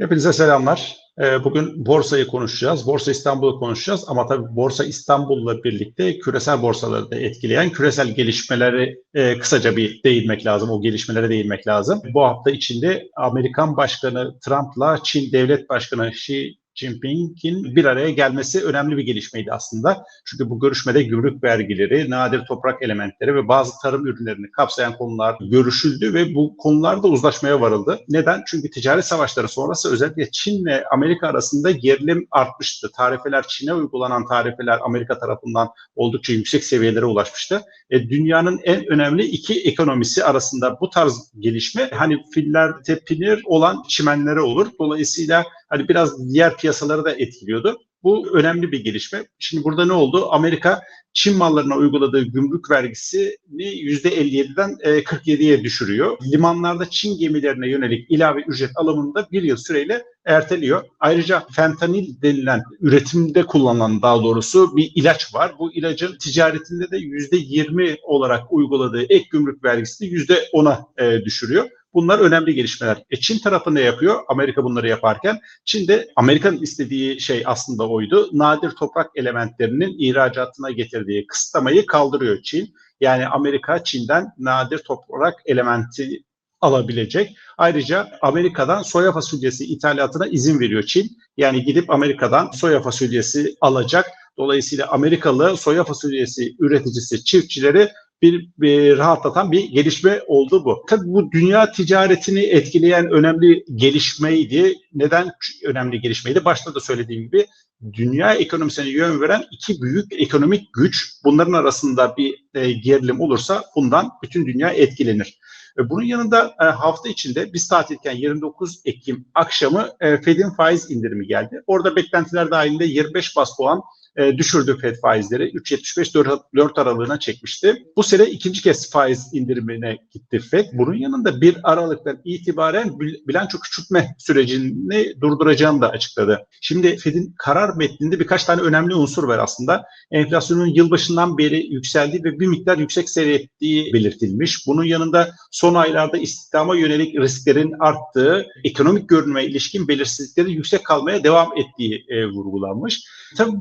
Hepinize selamlar. Ee, Bugün borsayı konuşacağız. Borsa İstanbul'u konuşacağız ama tabii Borsa İstanbul'la birlikte küresel borsaları da etkileyen küresel gelişmeleri e, kısaca bir değinmek lazım. O gelişmelere değinmek lazım. Bu hafta içinde Amerikan Başkanı Trump'la Çin Devlet Başkanı Xi Jinping'in bir araya gelmesi önemli bir gelişmeydi aslında. Çünkü bu görüşmede gümrük vergileri, nadir toprak elementleri ve bazı tarım ürünlerini kapsayan konular görüşüldü ve bu konularda uzlaşmaya varıldı. Neden? Çünkü ticaret savaşları sonrası özellikle Çin ile Amerika arasında gerilim artmıştı. Tarifeler, Çin'e uygulanan tarifeler Amerika tarafından oldukça yüksek seviyelere ulaşmıştı. E, dünyanın en önemli iki ekonomisi arasında bu tarz gelişme hani filler tepinir olan çimenlere olur. Dolayısıyla hani biraz diğer piyasaları da etkiliyordu. Bu önemli bir gelişme. Şimdi burada ne oldu? Amerika Çin mallarına uyguladığı gümrük vergisini %57'den 47'ye düşürüyor. Limanlarda Çin gemilerine yönelik ilave ücret alımını da bir yıl süreyle erteliyor. Ayrıca fentanil denilen üretimde kullanılan daha doğrusu bir ilaç var. Bu ilacın ticaretinde de %20 olarak uyguladığı ek gümrük vergisini %10'a e, düşürüyor. Bunlar önemli gelişmeler. E Çin tarafı ne yapıyor? Amerika bunları yaparken Çin de Amerika'nın istediği şey aslında oydu. Nadir toprak elementlerinin ihracatına getirdiği kısıtlamayı kaldırıyor Çin. Yani Amerika Çin'den nadir toprak elementi alabilecek. Ayrıca Amerika'dan soya fasulyesi ithalatına izin veriyor Çin. Yani gidip Amerika'dan soya fasulyesi alacak. Dolayısıyla Amerikalı soya fasulyesi üreticisi çiftçileri bir, bir rahatlatan bir gelişme oldu bu. Tabii bu dünya ticaretini etkileyen önemli gelişmeydi. Neden önemli gelişmeydi? Başta da söylediğim gibi dünya ekonomisine yön veren iki büyük ekonomik güç. Bunların arasında bir e, gerilim olursa bundan bütün dünya etkilenir. E, bunun yanında e, hafta içinde biz tatilken 29 Ekim akşamı e, Fed'in faiz indirimi geldi. Orada beklentiler dahilinde 25 bas puan e, düşürdü FED faizleri. 3.75-4 aralığına çekmişti. Bu sene ikinci kez faiz indirimine gitti FED. Bunun yanında 1 Aralık'tan itibaren bilanço küçültme sürecini durduracağını da açıkladı. Şimdi FED'in karar metninde birkaç tane önemli unsur var aslında. Enflasyonun yılbaşından beri yükseldiği ve bir miktar yüksek seyrettiği belirtilmiş. Bunun yanında son aylarda istihdama yönelik risklerin arttığı, ekonomik görünüme ilişkin belirsizliklerin yüksek kalmaya devam ettiği e, vurgulanmış. Tabii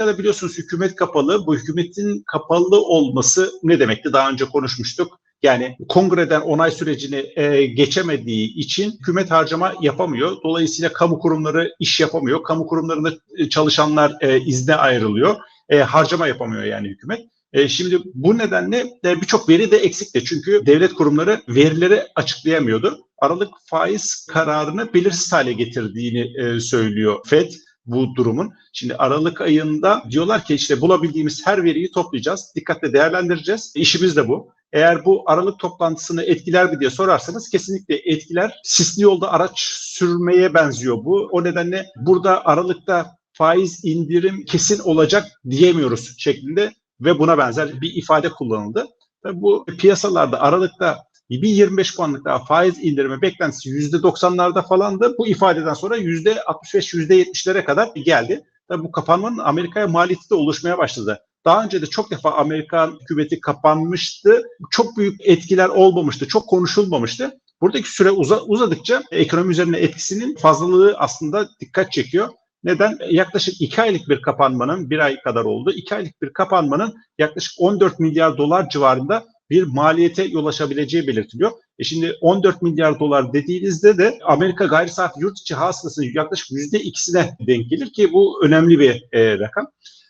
Amerika'da biliyorsunuz hükümet kapalı. Bu hükümetin kapalı olması ne demekti? Daha önce konuşmuştuk. Yani kongreden onay sürecini e, geçemediği için hükümet harcama yapamıyor. Dolayısıyla kamu kurumları iş yapamıyor. Kamu kurumlarında çalışanlar e, izne ayrılıyor. E, harcama yapamıyor yani hükümet. E, şimdi bu nedenle e, birçok veri de eksikti. Çünkü devlet kurumları verileri açıklayamıyordu. Aralık faiz kararını belirsiz hale getirdiğini e, söylüyor FED bu durumun. Şimdi Aralık ayında diyorlar ki işte bulabildiğimiz her veriyi toplayacağız, dikkatle değerlendireceğiz. İşimiz de bu. Eğer bu Aralık toplantısını etkiler mi diye sorarsanız kesinlikle etkiler. Sisli yolda araç sürmeye benziyor bu. O nedenle burada Aralık'ta faiz indirim kesin olacak diyemiyoruz şeklinde ve buna benzer bir ifade kullanıldı. Tabii bu piyasalarda Aralık'ta bir 25 puanlık daha faiz indirme beklentisi %90'larda falandı. Bu ifadeden sonra %65, %70'lere kadar geldi. Tabii bu kapanmanın Amerika'ya maliyeti de oluşmaya başladı. Daha önce de çok defa Amerikan hükümeti kapanmıştı. Çok büyük etkiler olmamıştı, çok konuşulmamıştı. Buradaki süre uza, uzadıkça ekonomi üzerine etkisinin fazlalığı aslında dikkat çekiyor. Neden? Yaklaşık iki aylık bir kapanmanın, bir ay kadar oldu. İki aylık bir kapanmanın yaklaşık 14 milyar dolar civarında bir maliyete yol açabileceği belirtiliyor. E şimdi 14 milyar dolar dediğinizde de Amerika gayri safi yurt içi hasılasının yaklaşık yüzde ikisine denk gelir ki bu önemli bir e, rakam.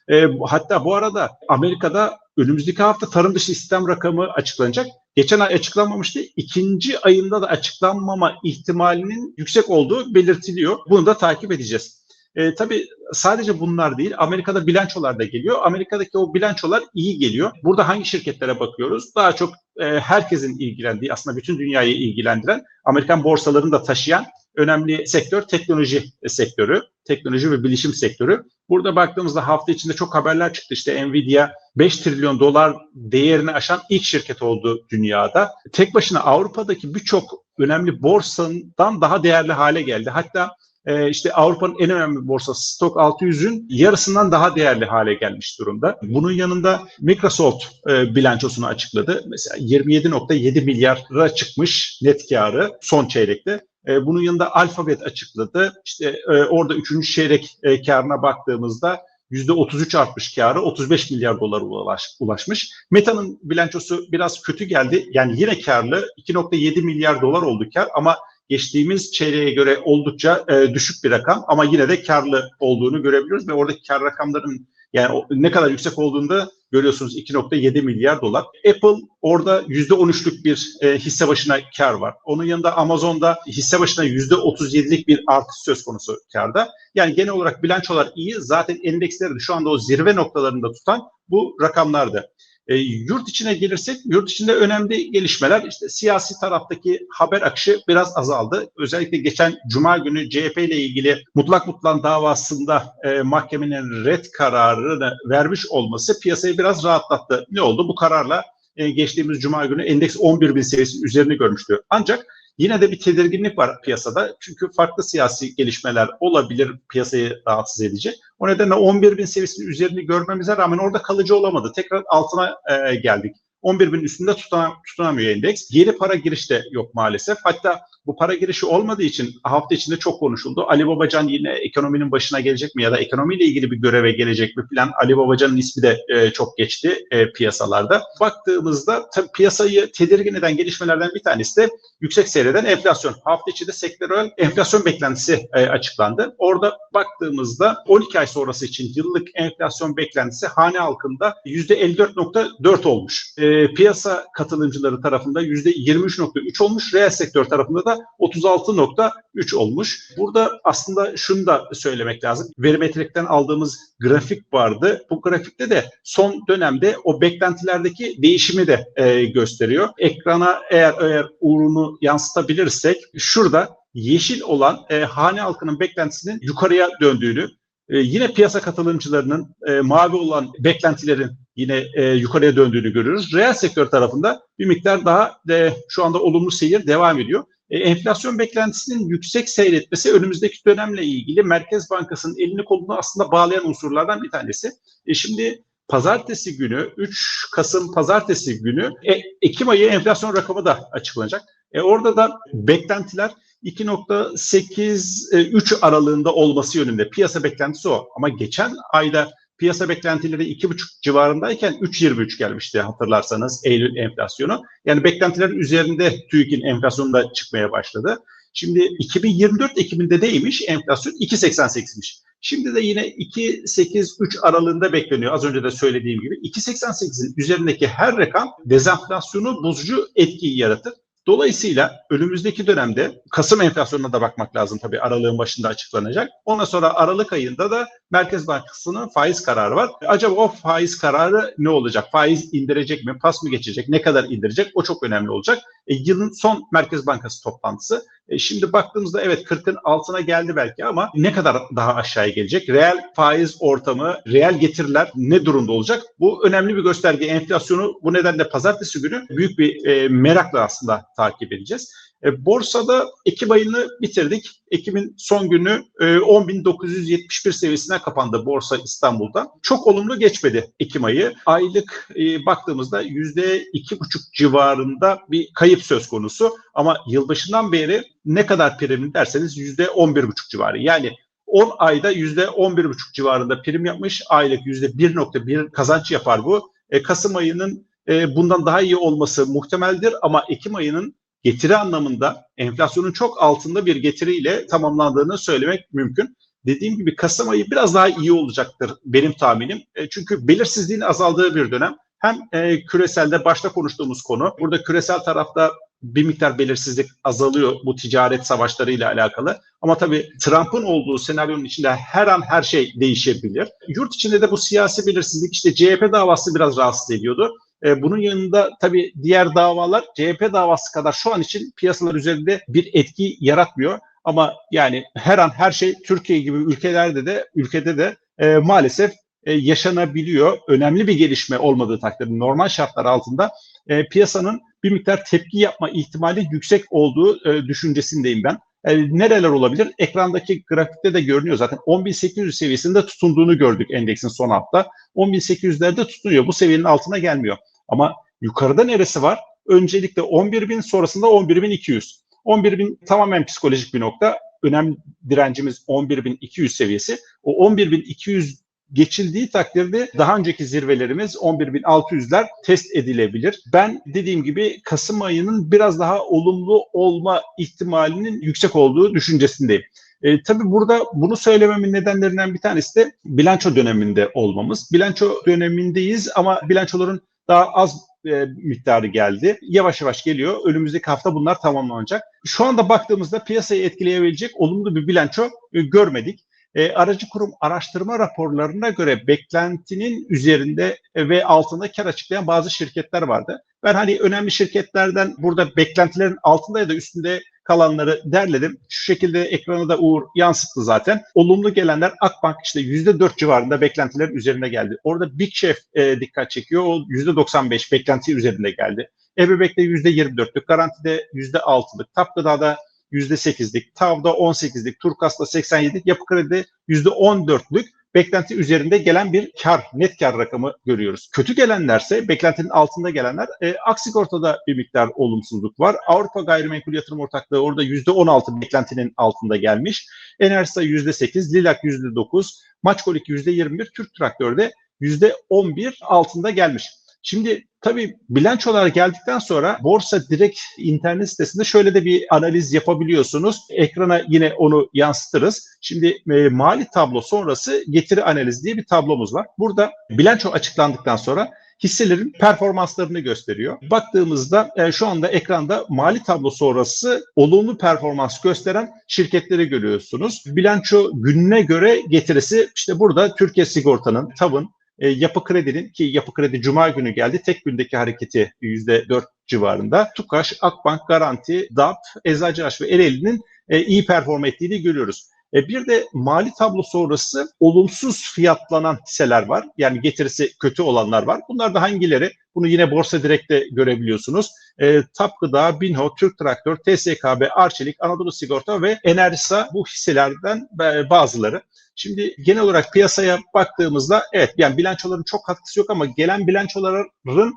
E, hatta bu arada Amerika'da önümüzdeki hafta tarım dışı istihdam rakamı açıklanacak. Geçen ay açıklanmamıştı. İkinci ayında da açıklanmama ihtimalinin yüksek olduğu belirtiliyor. Bunu da takip edeceğiz. E, tabii sadece bunlar değil. Amerika'da bilançolar da geliyor. Amerika'daki o bilançolar iyi geliyor. Burada hangi şirketlere bakıyoruz? Daha çok e, herkesin ilgilendiği, aslında bütün dünyayı ilgilendiren, Amerikan borsalarını da taşıyan önemli sektör teknoloji sektörü, teknoloji ve bilişim sektörü. Burada baktığımızda hafta içinde çok haberler çıktı. İşte Nvidia 5 trilyon dolar değerini aşan ilk şirket oldu dünyada. Tek başına Avrupa'daki birçok önemli borsadan daha değerli hale geldi. Hatta e, işte Avrupa'nın en önemli borsası Stock 600'ün yarısından daha değerli hale gelmiş durumda. Bunun yanında Microsoft e, bilançosunu açıkladı. Mesela 27.7 milyara çıkmış net karı son çeyrekte. E, bunun yanında Alphabet açıkladı. İşte e, orada üçüncü çeyrek karına baktığımızda %33 artmış karı 35 milyar dolara ulaş, ulaşmış. Meta'nın bilançosu biraz kötü geldi. Yani yine karlı 2.7 milyar dolar oldu kar ama geçtiğimiz çeyreğe göre oldukça e, düşük bir rakam ama yine de karlı olduğunu görebiliyoruz ve oradaki kar rakamların yani ne kadar yüksek olduğunda görüyorsunuz 2.7 milyar dolar. Apple orada %13'lük bir e, hisse başına kar var. Onun yanında Amazon'da hisse başına %37'lik bir artış söz konusu karda. Yani genel olarak bilançolar iyi. Zaten endeksleri de şu anda o zirve noktalarında tutan bu rakamlardı. E, yurt içine gelirsek, yurt içinde önemli gelişmeler, işte siyasi taraftaki haber akışı biraz azaldı. Özellikle geçen Cuma günü CHP ile ilgili mutlak mutlan davasında e, mahkemenin red kararını vermiş olması piyasayı biraz rahatlattı. Ne oldu? Bu kararla e, geçtiğimiz Cuma günü endeks 11 bin seviyesi üzerini görmüştü. Ancak Yine de bir tedirginlik var piyasada. Çünkü farklı siyasi gelişmeler olabilir piyasayı rahatsız edecek. O nedenle 11 bin seviyesinin üzerini görmemize rağmen orada kalıcı olamadı. Tekrar altına e, geldik. 11 bin üstünde tutan, tutunamıyor endeks. Geri para girişte yok maalesef. Hatta bu para girişi olmadığı için hafta içinde çok konuşuldu. Ali Babacan yine ekonominin başına gelecek mi ya da ekonomiyle ilgili bir göreve gelecek mi falan. Ali Babacan'ın ismi de e, çok geçti e, piyasalarda. Baktığımızda tabii piyasayı tedirgin eden gelişmelerden bir tanesi de yüksek seyreden enflasyon. Hafta içinde sektörel enflasyon beklentisi e, açıklandı. Orada baktığımızda 12 ay sonrası için yıllık enflasyon beklentisi hane halkında %54.4 olmuş. E, piyasa katılımcıları tarafında %23.3 olmuş. Reel sektör tarafında da 36.3 olmuş. Burada aslında şunu da söylemek lazım. Verimetrikten aldığımız grafik vardı. Bu grafikte de son dönemde o beklentilerdeki değişimi de e, gösteriyor. Ekrana eğer eğer uğrunu yansıtabilirsek şurada yeşil olan e, hane halkının beklentisinin yukarıya döndüğünü, e, yine piyasa katılımcılarının e, mavi olan beklentilerin yine e, yukarıya döndüğünü görüyoruz. Reel sektör tarafında bir miktar daha de, şu anda olumlu seyir devam ediyor. E, enflasyon beklentisinin yüksek seyretmesi önümüzdeki dönemle ilgili Merkez Bankası'nın elini kolunu aslında bağlayan unsurlardan bir tanesi. E, şimdi pazartesi günü 3 Kasım pazartesi günü e, Ekim ayı enflasyon rakamı da açıklanacak. E, orada da beklentiler 2.83 e, aralığında olması yönünde piyasa beklentisi o. Ama geçen ayda piyasa beklentileri 2,5 civarındayken 3.23 gelmişti hatırlarsanız Eylül enflasyonu. Yani beklentilerin üzerinde TÜİK'in enflasyonu da çıkmaya başladı. Şimdi 2024 Ekim'inde neymiş? Enflasyon 2.88'miş. Şimdi de yine 2.83 aralığında bekleniyor. Az önce de söylediğim gibi 2.88'in üzerindeki her rakam dezenflasyonu bozucu etkiyi yaratır. Dolayısıyla önümüzdeki dönemde Kasım enflasyonuna da bakmak lazım tabii aralığın başında açıklanacak. Ondan sonra Aralık ayında da Merkez Bankası'nın faiz kararı var. Acaba o faiz kararı ne olacak? Faiz indirecek mi? Pas mı geçecek? Ne kadar indirecek? O çok önemli olacak. E, yılın son Merkez Bankası toplantısı. E, şimdi baktığımızda evet 40'ın altına geldi belki ama ne kadar daha aşağıya gelecek? Reel faiz ortamı, reel getiriler ne durumda olacak? Bu önemli bir gösterge. Enflasyonu bu nedenle pazartesi günü büyük bir e, merakla aslında takip edeceğiz. E, borsada Ekim ayını bitirdik. Ekim'in son günü e, 10.971 seviyesine kapandı Borsa İstanbul'da. Çok olumlu geçmedi Ekim ayı. Aylık e, baktığımızda %2,5 civarında bir kayıp söz konusu. Ama yılbaşından beri ne kadar prim derseniz %11,5 civarı. Yani 10 ayda %11,5 civarında prim yapmış. Aylık %1,1 kazanç yapar bu. E, Kasım ayının e, bundan daha iyi olması muhtemeldir ama Ekim ayının getiri anlamında enflasyonun çok altında bir getiriyle tamamlandığını söylemek mümkün. Dediğim gibi Kasım ayı biraz daha iyi olacaktır benim tahminim. E, çünkü belirsizliğin azaldığı bir dönem. Hem e, küreselde başta konuştuğumuz konu, burada küresel tarafta bir miktar belirsizlik azalıyor bu ticaret savaşlarıyla alakalı. Ama tabii Trump'ın olduğu senaryonun içinde her an her şey değişebilir. Yurt içinde de bu siyasi belirsizlik işte CHP davası biraz rahatsız ediyordu. E, bunun yanında tabii diğer davalar CHP davası kadar şu an için piyasalar üzerinde bir etki yaratmıyor. Ama yani her an her şey Türkiye gibi ülkelerde de ülkede de e, maalesef e, yaşanabiliyor. Önemli bir gelişme olmadığı takdirde normal şartlar altında e, piyasanın bir miktar tepki yapma ihtimali yüksek olduğu e, düşüncesindeyim ben. E, nereler olabilir? Ekrandaki grafikte de görünüyor zaten. 10.800 seviyesinde tutunduğunu gördük endeksin son hafta. 10.800'lerde tutunuyor. Bu seviyenin altına gelmiyor. Ama yukarıda neresi var? Öncelikle 11.000 sonrasında 11.200. 11.000 tamamen psikolojik bir nokta. Önemli direncimiz 11.200 seviyesi. O 11.200 geçildiği takdirde daha önceki zirvelerimiz 11.600'ler test edilebilir. Ben dediğim gibi Kasım ayının biraz daha olumlu olma ihtimalinin yüksek olduğu düşüncesindeyim. E, tabii burada bunu söylememin nedenlerinden bir tanesi de bilanço döneminde olmamız. Bilanço dönemindeyiz ama bilançoların daha az e, miktarı geldi. Yavaş yavaş geliyor. Önümüzdeki hafta bunlar tamamlanacak. Şu anda baktığımızda piyasayı etkileyebilecek olumlu bir bilanço e, görmedik. E, aracı kurum araştırma raporlarına göre beklentinin üzerinde ve altında kar açıklayan bazı şirketler vardı. Ben hani önemli şirketlerden burada beklentilerin altında ya da üstünde kalanları derledim. Şu şekilde ekrana da Uğur yansıttı zaten. Olumlu gelenler Akbank işte %4 civarında beklentilerin üzerine geldi. Orada Big Chef e, dikkat çekiyor. O %95 beklenti üzerinde geldi. Ebebek'te %24'lük, Garanti'de %6'lık, Tap Gıda'da %8'lik, TAV'da 18'lik, Turkas'ta 87'lik, Yapı Kredi'de %14'lük beklenti üzerinde gelen bir kar, net kar rakamı görüyoruz. Kötü gelenlerse, beklentinin altında gelenler, e, Aksigorta'da bir miktar olumsuzluk var. Avrupa Gayrimenkul Yatırım Ortaklığı orada %16 beklentinin altında gelmiş. Enerjisa %8, Lilak %9, Maçkolik %21, Türk Traktör'de %11 altında gelmiş. Şimdi tabii bilançolar geldikten sonra borsa direkt internet sitesinde şöyle de bir analiz yapabiliyorsunuz. Ekrana yine onu yansıtırız. Şimdi e, mali tablo sonrası getiri analiz diye bir tablomuz var. Burada bilanço açıklandıktan sonra hisselerin performanslarını gösteriyor. Baktığımızda e, şu anda ekranda mali tablo sonrası olumlu performans gösteren şirketleri görüyorsunuz. Bilanço gününe göre getirisi işte burada Türkiye Sigorta'nın, TAV'ın, e, Yapı Kredi'nin ki Yapı Kredi Cuma günü geldi. Tek gündeki hareketi %4 civarında. Tukaş, Akbank, Garanti, DAP, Eczacıbaş ve Ereğli'nin e, iyi perform ettiğini görüyoruz. E, bir de mali tablo sonrası olumsuz fiyatlanan hisseler var. Yani getirisi kötü olanlar var. Bunlar da hangileri? Bunu yine Borsa Direkt'te görebiliyorsunuz. E, TAP Binho, Türk Traktör, TSKB, Arçelik, Anadolu Sigorta ve Enerjisa bu hisselerden e, bazıları. Şimdi genel olarak piyasaya baktığımızda evet yani bilançoların çok katkısı yok ama gelen bilançoların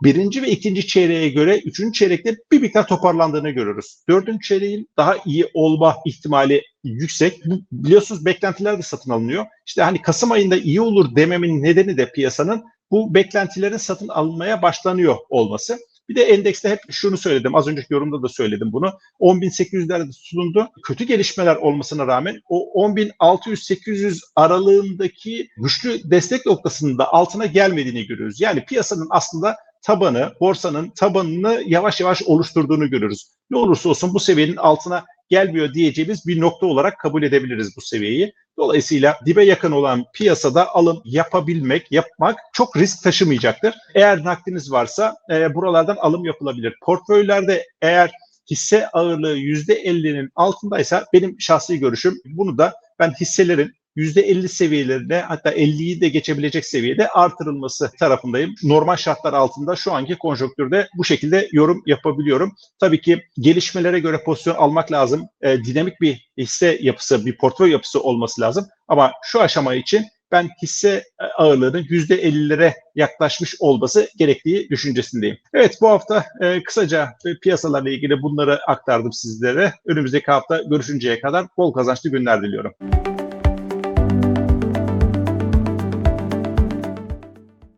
birinci ve ikinci çeyreğe göre üçüncü çeyrekte bir miktar toparlandığını görüyoruz. Dördüncü çeyreğin daha iyi olma ihtimali yüksek. Biliyorsunuz beklentiler de satın alınıyor. İşte hani Kasım ayında iyi olur dememin nedeni de piyasanın bu beklentilerin satın alınmaya başlanıyor olması. Bir de endekste hep şunu söyledim. Az önceki yorumda da söyledim bunu. 10.800'lerde tutuldu. Kötü gelişmeler olmasına rağmen o 10.600-800 aralığındaki güçlü destek noktasının da altına gelmediğini görüyoruz. Yani piyasanın aslında tabanı, borsanın tabanını yavaş yavaş oluşturduğunu görüyoruz. Ne olursa olsun bu seviyenin altına gelmiyor diyeceğimiz bir nokta olarak kabul edebiliriz bu seviyeyi. Dolayısıyla dibe yakın olan piyasada alım yapabilmek, yapmak çok risk taşımayacaktır. Eğer nakdiniz varsa e, buralardan alım yapılabilir. Portföylerde eğer hisse ağırlığı %50'nin altındaysa benim şahsi görüşüm bunu da ben hisselerin %50 seviyelerine hatta 50'yi de geçebilecek seviyede artırılması tarafındayım. Normal şartlar altında şu anki konjonktürde bu şekilde yorum yapabiliyorum. Tabii ki gelişmelere göre pozisyon almak lazım. E, dinamik bir hisse yapısı, bir portföy yapısı olması lazım. Ama şu aşama için ben hisse ağırlığının %50'lere yaklaşmış olması gerektiği düşüncesindeyim. Evet bu hafta e, kısaca piyasalarla ilgili bunları aktardım sizlere. Önümüzdeki hafta görüşünceye kadar bol kazançlı günler diliyorum.